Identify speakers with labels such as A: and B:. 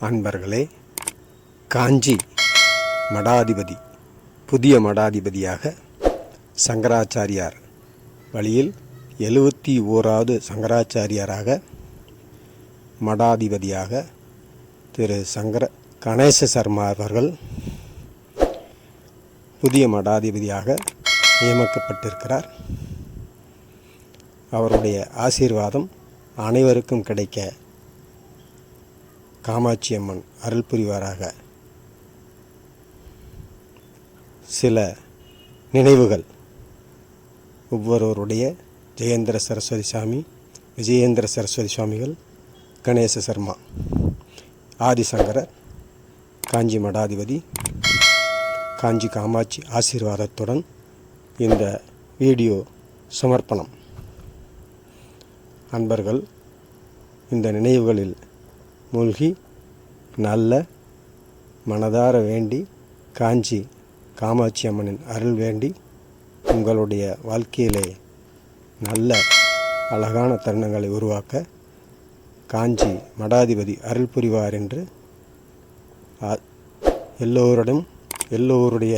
A: அன்பர்களே காஞ்சி மடாதிபதி புதிய மடாதிபதியாக சங்கராச்சாரியார் வழியில் எழுபத்தி ஓராவது சங்கராச்சாரியாராக மடாதிபதியாக திரு சங்கர கணேச சர்மா அவர்கள் புதிய மடாதிபதியாக நியமிக்கப்பட்டிருக்கிறார். அவருடைய ஆசீர்வாதம் அனைவருக்கும் கிடைக்க காமாட்சி அம்மன் அருள் புரிவாராக. சில நினைவுகள். ஒவ்வொருவருடைய ஜெயேந்திர சரஸ்வதி சாமி விஜயேந்திர சரஸ்வதி சுவாமிகள் கணேச சர்மா ஆதிசங்கரர் காஞ்சி மடாதிபதி காஞ்சி காமாட்சி ஆசீர்வாதத்துடன் இந்த வீடியோ சமர்ப்பணம். அன்பர்கள் இந்த நினைவுகளில் மூழ்கி நல்ல மனதார வேண்டி காஞ்சி காமாட்சி அம்மனின் அருள் வேண்டி உங்களுடைய வாழ்க்கையிலே நல்ல அழகான தருணங்களை உருவாக்க காஞ்சி மடாதிபதி அருள் புரிவார் என்று எல்லோருடன் எல்லோரிடம் எல்லோருடைய